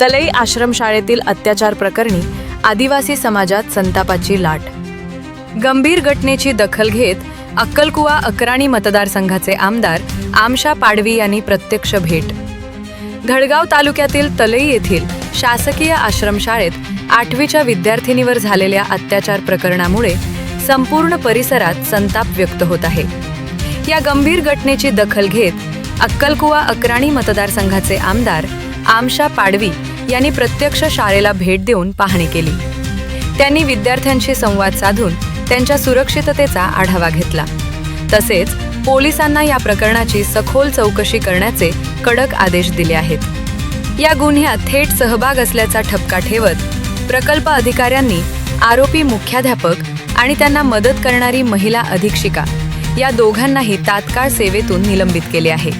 तलई आश्रमशाळेतील अत्याचार प्रकरणी आदिवासी समाजात संतापाची लाट. गंभीर घटनेची दखल घेत अक्कलकुवा अकराणी मतदारसंघाचे आमदार आमशा पाडवी यांनी प्रत्यक्ष भेट. धडगाव तालुक्यातील तलई येथील शासकीय आश्रमशाळेत आठवीच्या विद्यार्थिनीवर झालेल्या अत्याचार प्रकरणामुळे संपूर्ण परिसरात संताप व्यक्त होत आहे. या गंभीर घटनेची दखल घेत अक्कलकुवा अकराणी मतदारसंघाचे आमदार आमशा पाडवी यांनी प्रत्यक्ष शाळेला भेट देऊन पाहणी केली. त्यांनी विद्यार्थ्यांशी संवाद साधून त्यांच्या सुरक्षिततेचा आढावा घेतला. तसेच पोलिसांना या प्रकरणाची सखोल चौकशी करण्याचे कडक आदेश दिले आहेत. या गुन्ह्यात थेट सहभाग असल्याचा ठपका ठेवत प्रकल्प अधिकाऱ्यांनी आरोपी मुख्याध्यापक आणि त्यांना मदत करणारी महिला अधीक्षिका या दोघांनाही तात्काळ सेवेतून निलंबित केले आहे.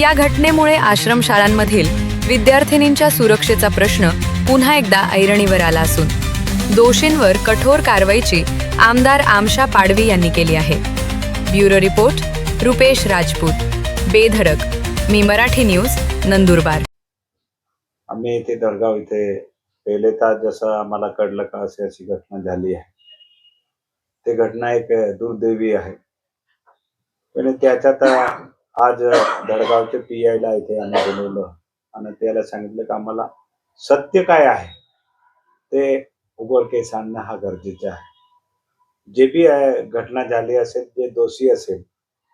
या घटनेमुळे आश्रमशाळांमधील विद्यार्थिनींच्या सुरक्षेचा प्रश्न पुन्हा एकदा ऐरणीवर आला असून दोषींवर कठोर कारवाईची आमदार आमशा पाडवी यांनी केली आहे. Bureau report Rupesh Rajput. बेधडक. मी मराठी न्यूज नंदुरबार. आम्ही इथे दडगाव इथे पहिले तास जसं आम्हाला कळलं का अशी अशी घटना झाली आहे. ते घटना एक दुर्दैवी आहे. पण त्याच्यात आज दडगावचे पी आयला इथे आम्ही बोलवलं. आणि त्याला सांगितलं की आम्हाला सत्य काय आहे? ते उघडकीस आणणं हा गरजेचं आहे. जे बी घटना झाली असेल जे दोषी असेल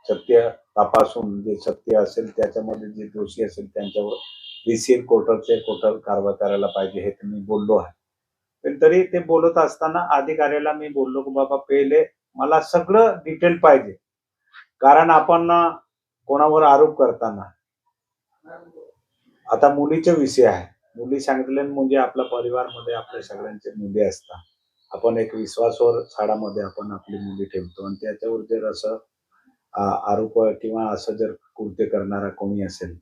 सत्य तपासून जे सत्य असेल त्याच्यामध्ये जे दोषी असेल त्यांच्यावर रिसील कोर्टरचे कोर्टर कारवाई करायला पाहिजे हे तर मी बोललो आहे. पण तरी ते बोलत असताना अधिकाऱ्याला मी बोललो की बाबा पहिले मला सगळं डिटेल पाहिजे. कारण आपण कोणावर आरोप करताना आता मुलीचे विषय आहे. मुली सांगितले म्हणजे आपल्या परिवारमध्ये आपल्या सगळ्यांचे मुली असतात. आपण एक विश्वासवर झाडामध्ये आपण आपली मुली ठेवतो आणि त्याच्यावर जर असं आरोप किंवा असं जर कृत्य करणारा कोणी असेल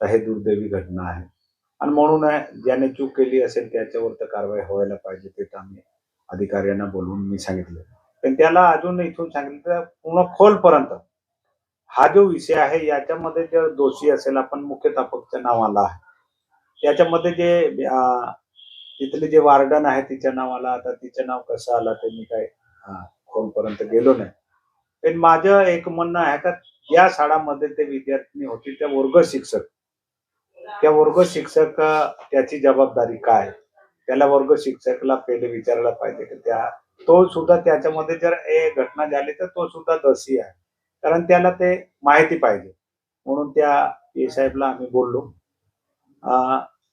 तर हे दुर्दैवी घटना आहे. आणि म्हणून ज्याने चूक केली असेल त्याच्यावर तर कारवाई व्हायला पाहिजे ते तर आम्ही अधिकाऱ्यांना बोलवून मी सांगितलं. पण त्याला अजून इथून सांगितलं तर पूर्ण खोलपर्यंत. हा जो विषय आहे याच्यामध्ये जर दोषी असेल आपण मुख्याध्यापकच्या नावाला आहे. त्याच्यामध्ये जे तिथले जे वार्डन आहे तिच्या नावाला आता तिचं नाव कसं आलं ते मी काय कोणपर्यंत गेलो नाही. पण माझं एक म्हणणं आहे का या शाळामध्ये ते विद्यार्थी होती त्या वर्ग शिक्षक. त्या वर्ग शिक्षक त्याची जबाबदारी काय? त्याला वर्ग शिक्षकला पहिले विचारायला पाहिजे की त्या तो सुद्धा त्याच्यामध्ये जर ए घटना झाली तर तो सुद्धा दोषी आहे. कारण त्याला ते माहिती पाहिजे. म्हणून त्या ए साहेबला आम्ही बोललो.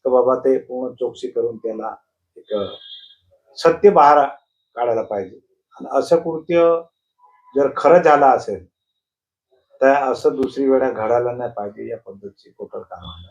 तर बाबा ते पूर्ण चौकशी करून त्याला एक सत्य बहार काढायला पाहिजे. आणि असं कृत्य जर खरं झालं असेल तर असं दुसरी वेळा घडायला नाही पाहिजे या पद्धतीची कोटर कारवाई